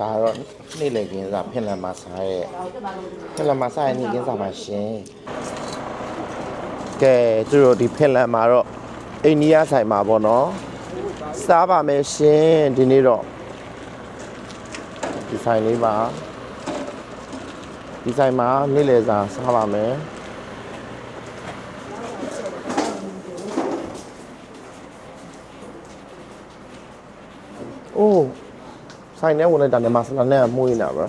ဒါကတော့နေ့လည်ခင်းစားဖင်လန်မှာစားရဲ့ဖင်လန်မှာစားရဲ့နေ့ခင်းစားပါရှင်ကဲသူတို့ဒီဖင်လန်မှာတော့အိန္ဒိယဆိုင်မှာပေါ့နော်စားပါမယ်ရှင်ဒီနေ့တော့ဒီဆိုင်လေးပါဒီဆိုင်မှာနေ့လည်စာစားပါမယ်အိုး ဆိုင်ထဲဝင်လိုက်တာနဲ့မဆလာနဲ့မှုနေတာပဲ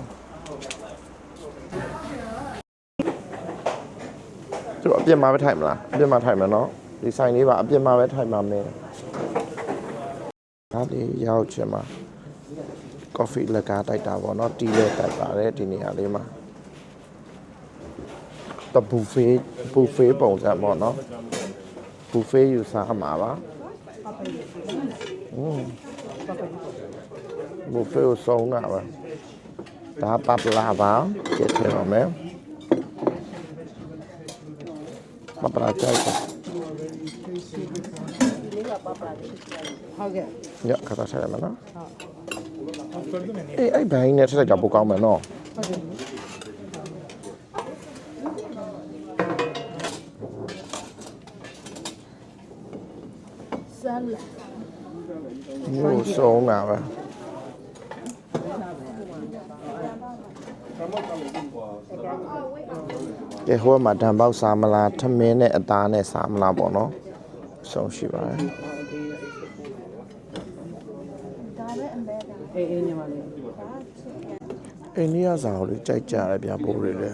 သူတို့အပြစ်မှာပဲထိုင်မလားအပြစ်မှာထိုင်မယ်နော်ဒီဆိုင်လေးပါအပြစ်မှာပဲထိုင်မှာမယ်ဒါလေးရောက်ချင်မှာကော်ဖီလက်ကားတိုက်တာပေါ့နော်တီးလည်းတိုက်ပါတယ်ဒီနေရာလေးမှာတဘူဖေးဘူဖေးပုံစံပေါ့နော်ဘူဖေးယူစားမှာပါอืม ဘူဖေကိုစုံတာပဲဒါပပလာပါကျက်ထည့်ပါမယ်ပပလာကြိုက်ပါဟုတ်ကဲ့ညခါသာဆက်ရမယ်နော်အေးအဲ့ဘိုင်းနဲ့ဆက်လိုက်တာပိုကောင်းမယ်နော်ဟုတ်ကဲ့ဆန်လာမျိုးစုံတာပါ ကဲဟိုမှာဓာန်ပေါက်စားမလားထမင်းနဲ့အသားနဲ့စားမလားပေါ့နော်ဆုံးရှိပါတယ်အေးအေးနေပါလေအိန္ဒိယစာကိုလေကြိုက်ကြတယ်ဗျာပိုးတွေလေ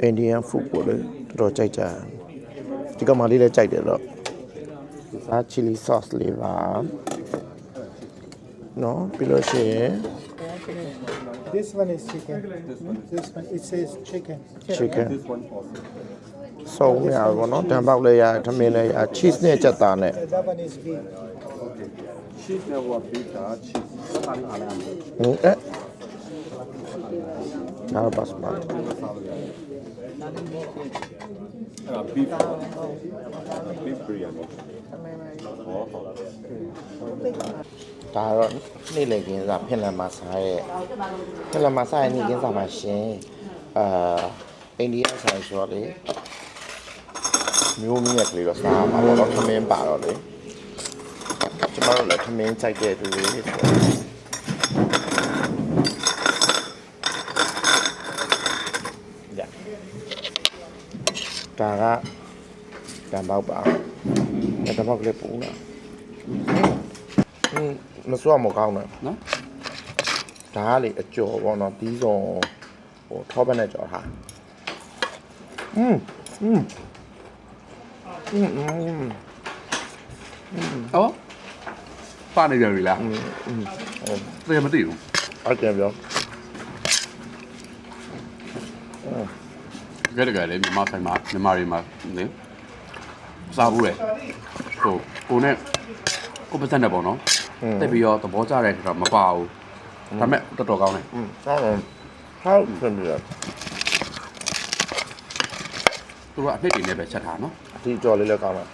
အိန္ဒိယဖူကိုလေတော်တော်ကြိုက်ကြတယ်ဒီကမလေးလည်းကြိုက်တယ်တော့စာချီလီဆော့စ်လေးပါနော်ပြီးလို့ရှိရင် This one is chicken. This one, it says chicken. chicken ဆုံးနေရပါတော့ဓာန်ပေါက်လည်းရထမင်းလည်းရ cheese နဲ့ကြက်သားနဲ့ That one is beef. cheese level beta cheese စားရအောင်ဟင်းအဲနားပါစမတ် အဲ့ဒါ beef beef biryani ဟောဟုတ်ဒါကတော့နေ့လည်ခင်းစားဖင်လန်မှာစားရဲ့ဖင်လန်မှာစားရဲ့နေ့ခင်းစားပါရှင်အာအိန္ဒိယဆိုင်ဆိုတော့လေမျိုးမြက်ကလေးတော့စားမှာပေါ့တော့ထမင်းပါတော့လေကျမတို့လည်းထမင်းကြိုက်တဲ့သူတွေဆိုတော့ည ဒါကတံပေါက်ပါတံပေါက်ကလေးပူလာ อืมမစွတ်မကောင်းနဲ့ နော် ဒါကလေအကျော်ပေါ့နော်ဒီစုံဟိုထောပတ်နဲ့ကြော်ထားอืมอืมอืมอืม ဟောပါနေကြပြီလား อืมอืม သိမသိဘူး အဲ့ကြပြော ကြက်တကယ်လေမြန်မာဆိုင်မှာမြန်မာတွေမှာနေစားဘူးလေဟိုကိုနဲ့ကိုပတ်သက်နေပေါ့နော်တက်ပြီးတော့သဘောကျတဲ့ခါမပါဘူးဒါပေမဲ့တော်တော်ကောင်းတယ် อืมဆောင်းဟောက်ပြန်ပြ သူကအနှစ်တွေနဲ့ပဲချက်ထားနော် ဒီကြော်လေးလည်းကောင်းတယ်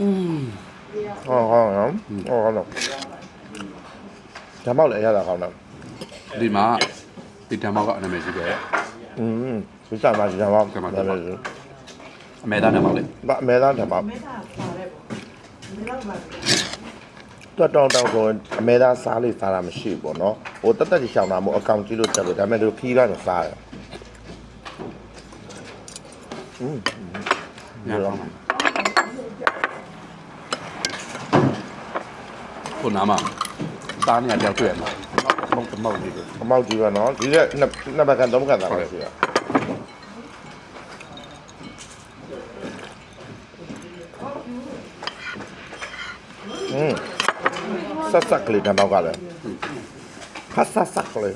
อืม ဟောဟောနော်ဟောကောင်းတော့ဒါမှလည်းအရသာကောင်းတယ် ဒီမှာဒီတံမောက်ကအနာမည်ရှိခဲ့ อืมဒီစားပါဒီဒါမှ ဒီမှာ ဒါလည်း အမေသားနဲ့ပေါ့လေ ဘာအမဲသားဓမ္မတော်တောင်းတောင်းဆိုအမဲသားစားလေးစားတာမရှိဘူးပေါ့နော်ဟိုတက်တက်ကြီးရှောင်းတာမို့အကောင်ကြီးလို့ချက်လို့ဒါပေမဲ့သူခီးတော့စားတယ်อืม ညကောင်းပါခုနာမသားနေရတယောက်တွေ့ရမှာ မဟုတ်မဟုတ်နေတယ်အမောက်ကြီးပဲနော်ဒီကနှစ်နှစ်ဘက်ကန်သုံးဘက်ကန်သားပဲရှိရอืมဆက်ဆက်ကလေးဓမ္မောက်ကလည်းဖတ်ဆက်ဆက်ကလေး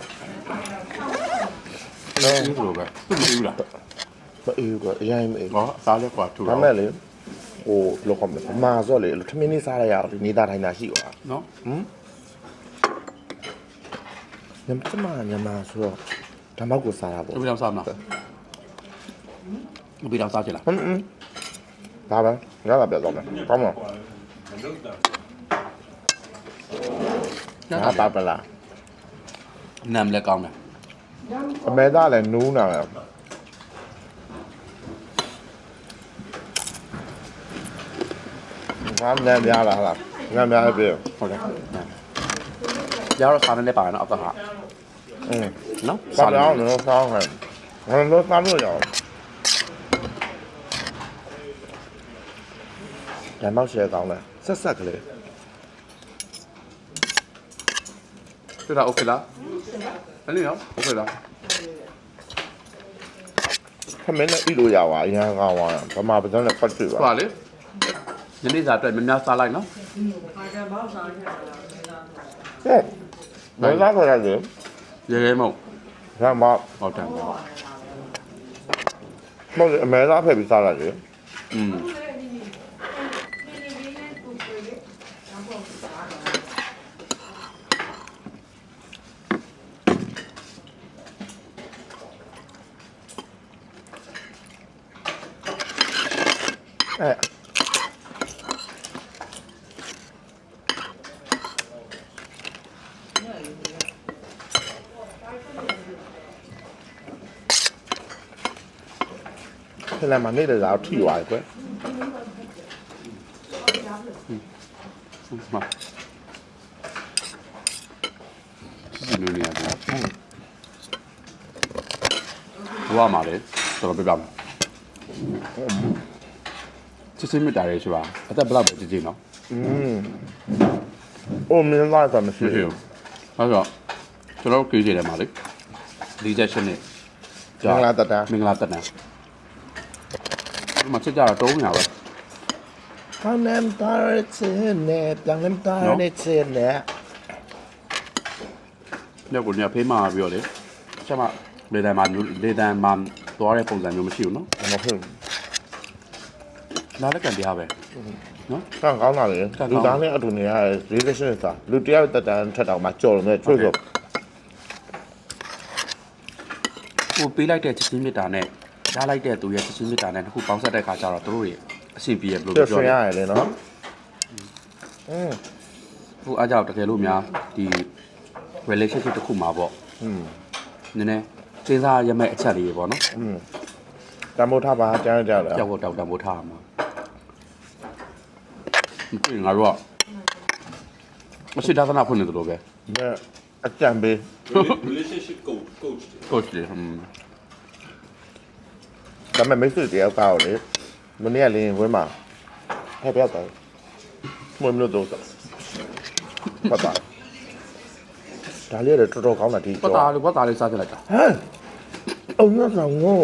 အဲ့ဒီလိုပဲသူ့မသိဘူးလားမအေးဘူးကအရင်မအေးဟောအစားလက်ကွာထူဒါမဲ့လေဟိုလောကမအမာဆိုလေထမင်းလေးစားရရအောင်ဒီနေတာထိုင်တာရှိပါနော် ညမစမညမဆိုတော့ဓမ္မောက်ကိုစားတာပေါ့သူပြောင်းစားမလားသူပြောင်းစားချင်လားဟွန်းဟွန်းဒါပဲငါကပြတ်တော့မယ်ကောင်းမလားငါပါပလာနမ်လည်းကောင်းတယ်အမေသားလည်းနူးနာတယ်ငါနမ်းများလားဟာလားငါများပြီဟုတ်တယ်ရတော့စားနေလည်းပါနော်အပ္ပဟာ อืมနော်။စားလောင်းလို့စားဟဲ့။ဘာလို့စားလို့ရအောင်။ဒါမောက်ရှယ်ကောင်းလဲဆက်ဆက်ကလေး။တွေ့တာ okay လား။အဲ့လိုနော် okay လား။ခမင်းနဲ့ဤလိုရပါအရင်ကောင်းပါဗမာပဇွန်နဲ့ပတ်တွေ့ပါဟုတ်ပါလေဒီနေ့စားအတွက်မများစားလိုက်နော်ဟုတ်ပါကဲ့ဘောက်စားရတာကဲဘယ်စားကြရလဲ ရေရဲမဟုတ်ဒါမှဟုတ်တယ်မဟုတ်လေအမဲသားဖက်ပြီးစားလိုက်လေอืมအဲ ခဏမှနေတဲ့စားထိသွားတယ်ကွယ်မှာဒီလိုနေရတယ်ဘဝမှာလေတော်တော်ပြပြမယ်စစ်စစ်မြတ်တာရေးရှိပါအသက်ဘယ်လောက်ပဲကြည့်ကြည့်နော်อืมအိုမင်းသားကမရှိမရှိဘူးဘူးအဲ့တော့ကျွန်တော်တို့ကြည့်ကြတယ်မှာလေ၄ချက်ရှင်းနေမင်္ဂလာတတန်းမင်္ဂလာတက်တန်း ဒီမှာချက်ကြတော့300ပဲခေါင်းနဲ့တာရချင်နဲ့ပြန်လမ်းတာရချင်နဲ့ညကိုညဖေးမှာပြီးတော့လေချက်မှလေတန်မှာမျိုးလေတန်မှာသွားတဲ့ပုံစံမျိုးမရှိဘူးနော် မဟုတ်ဘူးနားလက်ကံတရားပဲနော် ကံကောင်းတာလေကံကောင်း လူသားနဲ့အတူနေရတဲ့ relation စာလူတယောက်တက်တန်းထက်တောင်မှကြော်လို့နဲ့ချွတ်ဆိုကိုပေးလိုက်တဲ့ချက်ချင်းမြတ်တာနဲ့ ရလိုက်တဲ့သူရဲ့ချက်ချင်းမြတ်တာနဲ့တစ်ခုပေါင်းဆက်တဲ့ခါကျတော့တို့တွေအဆင်ပြေရဘယ်လို ပြော ပြော ဆွေး လဲ ရတယ်လေနော်อืม ဟိုအားကြောင့်တကယ်လို့များဒီ relationship တစ်ခုမှာပေါ့ อืม နည်းနည်းစဉ်းစားရမယ့်အချက်လေးပေါ့နော် อืมတမိုးထားပါကြားကြတယ် ကြောက်ဖို့တောက်တံမိုးထားမှာဒီငါတို့ကမရှိဒါသနာဖွင့်နေတယ်လို့ပဲ နဲ့အကြံပေး relationship coach coach coach လေဟွန်း ဒါပေမဲ့မိတ်ဆွေတယောက်ကောက်လေမနေ့ကလင်းဝင်းမှာဟဲ့ပြောက်တယ်မွေးမလို့တော့ပတ်ပါဒါလေးရတော်တော်ကောင်းတာဒီပတ်တာလို့ပတ်တာလေးစားကြလိုက်တာဟမ်အောင်ရဆောင်ငို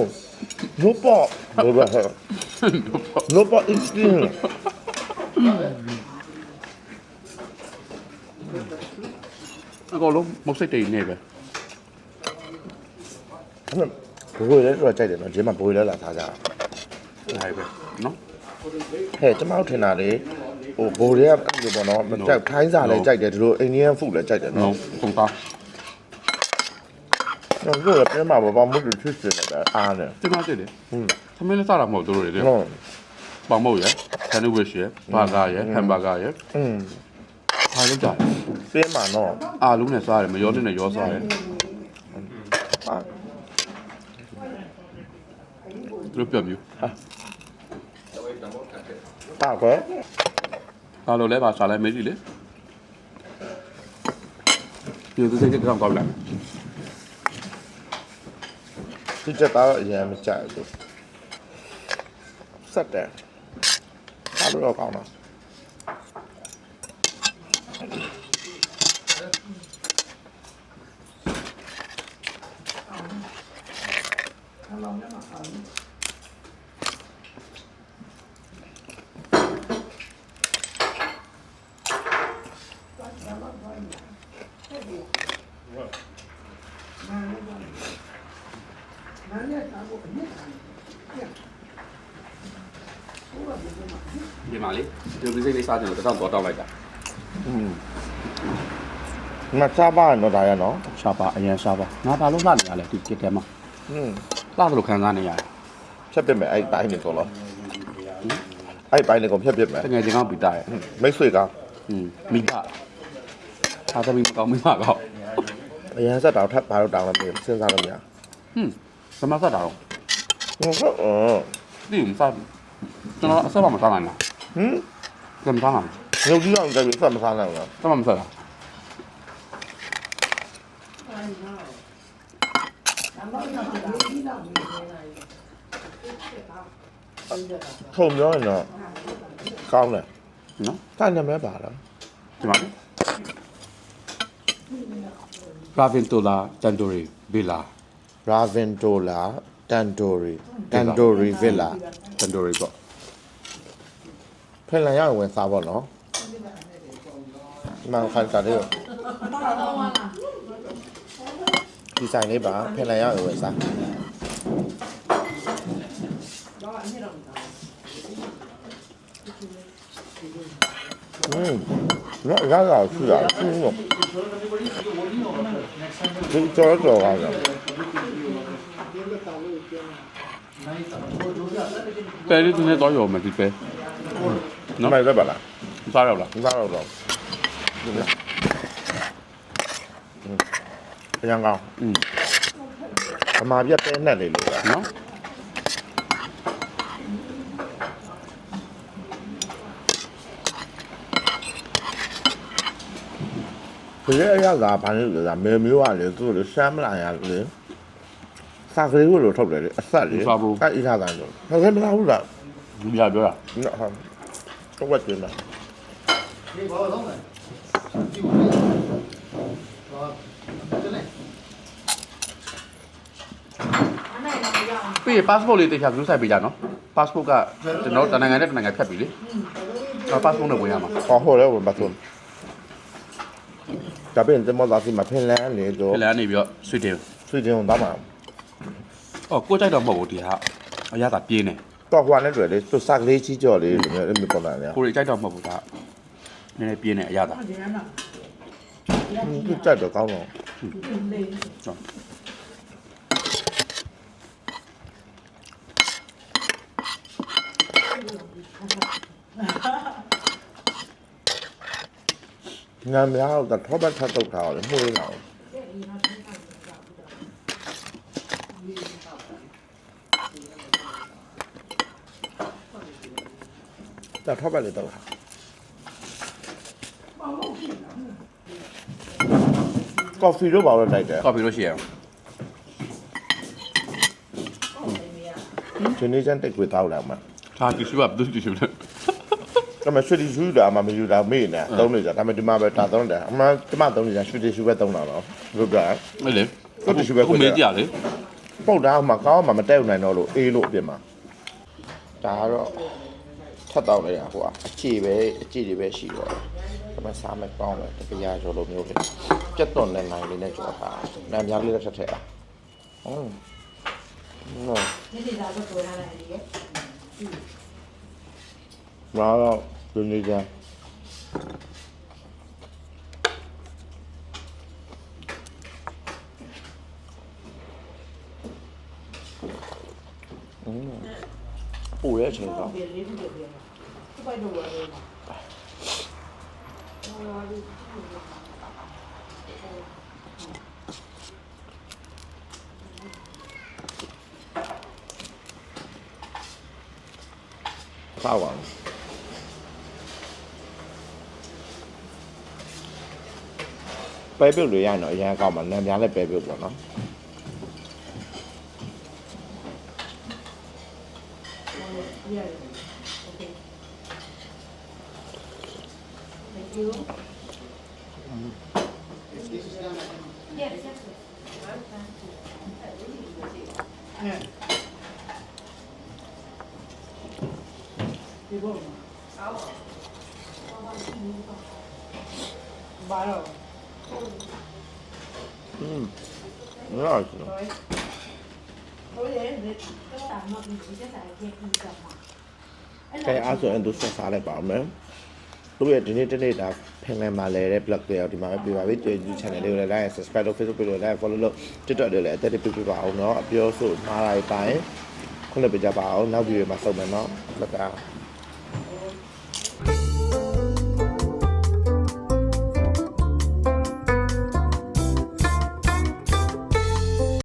နို့ပေါ့ဘယ်လိုဟဲ့နို့ပေါ့ instinct အကောင်လုံးမုတ်စိတ်တိတ်နေပဲအဲ့ ဘိုးရည်လည်းတော့ကြိုက်တယ်နော်ဂျင်းမှာဘိုးရည်လည်းလာထားကြတာဒါပဲနော်ဟဲ့ကျမတို့ထင်တာလေဟိုဘိုးရည်ကအဲ့လိုပေါ့နော်မကြိုက်ထိုင်းစားလည်းကြိုက်တယ်ဒီလို Indian food လည်းကြိုက်တယ်နော်နော်ပုံသားကျွန်တော်တို့လည်းပြန်မှာဘာမှမလုပ်ဖြစ်နေတယ်အားနဲ့တင်မတက်လေဟုတ်သမင်းလေးစားတာမဟုတ်တို့တွေလေဟုတ်ပေါင်မုတ်ရယ်ဆန်ဒဝစ်ရယ်ဘာဂါရယ်ဟမ်ဘာဂါရယ်อืมဟာလုံးကြတယ်ပြန်မှာနော်အာလူးနဲ့စားတယ်မရောလေးနဲ့ရောစားတယ်အာ သူတို့ပြောမျိုးပါကွယ်အားလို့လဲပါစားလဲမေးကြည့်လေဒီသူစိတ်ကြောင်ကောက်လိုက်ဒီချက်သားတော့အရင်မကြိုက်ဘူးဆက်တယ်အားလို့တော့ကောင်းတော့ မှာလေဒီလူစိတ်လေးစားတယ်တော့တောက်တော့တောက်လိုက်တာ อืมမစားပါတော့ဒါရနော် ရှာပါအရင်ရှာပါငါဘာလို့လှနေရလဲဒီကစ်တဲမှာ อืม လှတယ်လို့ခံစားနေရတယ် ချက်ပြမယ်အဲ့တိုင်းနေတော့လို့ အဲ့ပိုင်းလေးကိုဖြတ်ပြစ်မယ် တကယ်ချင်းကောင်းပြီးတာရဲ့ မိတ်ဆွေကောင်း อืมမိဘအားသမီးမကောင်းမိမကောင်း အရန်ဆက်တောင်ထပ်ဘာလို့တောင်းလဲမသိဘူးစဉ်းစားလို့မရ ဟွန်းစမဆက်တာတော့ ဘူးဟုတ်အော် ဒီမစားကျွန်တော်အဆက်မစားနိုင်လား ဟင်စမစားနိုင်ရုပ်ကြီးအောင်ကြည့်ဆက်မစားနိုင်ဘူးလားစမမစားလားထုံပြောရင်တော့ကောင်းတယ်နော်တာနာမည်ပါလားဒီမှာရာဗင်တိုလာတန်တိုရီဗီလာ Ravendola Tandoori Tandoori Villa တန်တိုရီပေါ့ ဖင်လန်ရောက်ရင်ဝင်စားပေါ့နော်ဒီမှာခိုင်စားတယ်ဒီဆိုင်လေးပါဖင်လန်ရောက်ရင်ဝင်စားอืมနော်ရတာရှိတာอืมဒီကြော်ကြော်ပါလား ပဲလေးသူနဲ့တော့ရောမယ်ဒီပဲ နမိုက်လည်းပါလားစားရောက်လားမစားတော့တော့ဒီလားအရင်ကောင်းอืมအမာပြတ်ပဲနဲ့လေးလို့ပဲနော်ဒီလေအရသာဘာလို့လဲမေမျိုးကလေသူ့လိုရှမ်းမလာရလေစာကလေးကိုလို့ထုတ်တယ်လေအဆက်လေအဲ့အရသာလို့ဟုတ်ကဲ့မလားဟုတ်လားဒီပြပြောတာနော်ဟုတ် တော့ဝတ်တယ်လားပြီးရင် passport လေးတိကျပြုဆိုင်ပေးကြနော် passport ကကျွန်တော်တနိုင်ငံနဲ့တနိုင်ငံဖြတ်ပြီလေအဲ passport နဲ့ဝင်ရမှာဟောဟိုလည်းဝင်ပါဆုံးဒါပြင်တမောသားစီမဖင်လန်နေတော့ဒီလမ်းနေပြီးတော့ဆွေတင်ဆွေတင်အောင်သားမှာအော်ကိုကြိုက်တော့မဟုတ်ဘူးဒီဟာအရသာပြင်းနေ တော့ဟိုနဲ့တွေ့လေသူစာကလေးကြီးကြော်လေးလိုမျိုးအဲ့လိုပေါ်လာတယ်ကိုရီကြိုက်တော့မဟုတ်ဘူးဒါနည်းနည်းပြင်းနေအရသာသူကြက်တော့ကောင်းတော့ငါများတော့ထောပတ်ထပ်တုတ်ထားတယ်မှုရင်းအောင် ဒါထောပတ်လေးတော့ကော်ဖီတော့ပါတော့တိုက်တယ်ကောက်ပြီးလို့ရှိရအောင်ဒီနေ့ကျန်တိတ်ခွေတောက်လာမှာဒါကြည့်ရှိပါဘူးကြည့်ရှိပါဒါပေမဲ့ရွှေတီရှူးတာမှမယူတာမေ့နေသုံးနေကြဒါပေမဲ့ဒီမှာပဲတာသုံးတယ်အမှန်ဒီမှာသုံးနေကြရွှေတီရှူးပဲသုံးတာတော့လို့ပြအဲ့လေဟုတ်တယ်ရှိပဲကိုမေးကြလေပုတ်တာမှကောင်းမှမတက်နိုင်တော့လို့အေးလို့အပြင်မှာဒါကတော့ ထပ်တောက်လိုက်တာဟိုအခြေပဲအခြေတွေပဲရှိတော့ဒါမှစားမယ်ကောင်းတယ်တကယ်ရောလိုမျိုးလေးကြက်သွန်နဲ့နိုင်လေးနဲ့ကြော်ထားနာများလေးလည်းထပ်ထည့်အောင်ဟုတ်နော်ဒီဒီသာတော့ပေါ်လာတယ်ရေဘာတော့ဒီနေ့က ပူတဲ့အချိန်တော့ပါပါပဲပြုတ်လို့ရရင်တော့အရင်ကောက်မှာလမ်းများလည်းပဲပြုတ်ပေါ့နော် 이해하게 됩니다. 오케이. Thank you. Yes, yes. 네. 이거 말아. 음, 내가 알지. ก็สามารถมีจิตใจเย็นกลับมาကဲအားဆိုရင်သူဆက်စားလိုက်ပါမယ်သူရဲ့ဒီနေ့တနေ့တာဖင်လန်မှာလဲတဲ့ blog တွေတော့ဒီမှာပဲပြပါပြီ YouTube channel လေးကိုလည်း like and subscribe လုပ် Facebook လေးကိုလည်း follow လုပ် TikTok တွေလည်းအသက်တပြပြပါအောင်เนาะအပြောဆိုမှားလိုက်ပါရင်ခုနပြကြပါအောင်နောက်ဗီဒီယိုမှာဆုံမယ်เนาะလက်က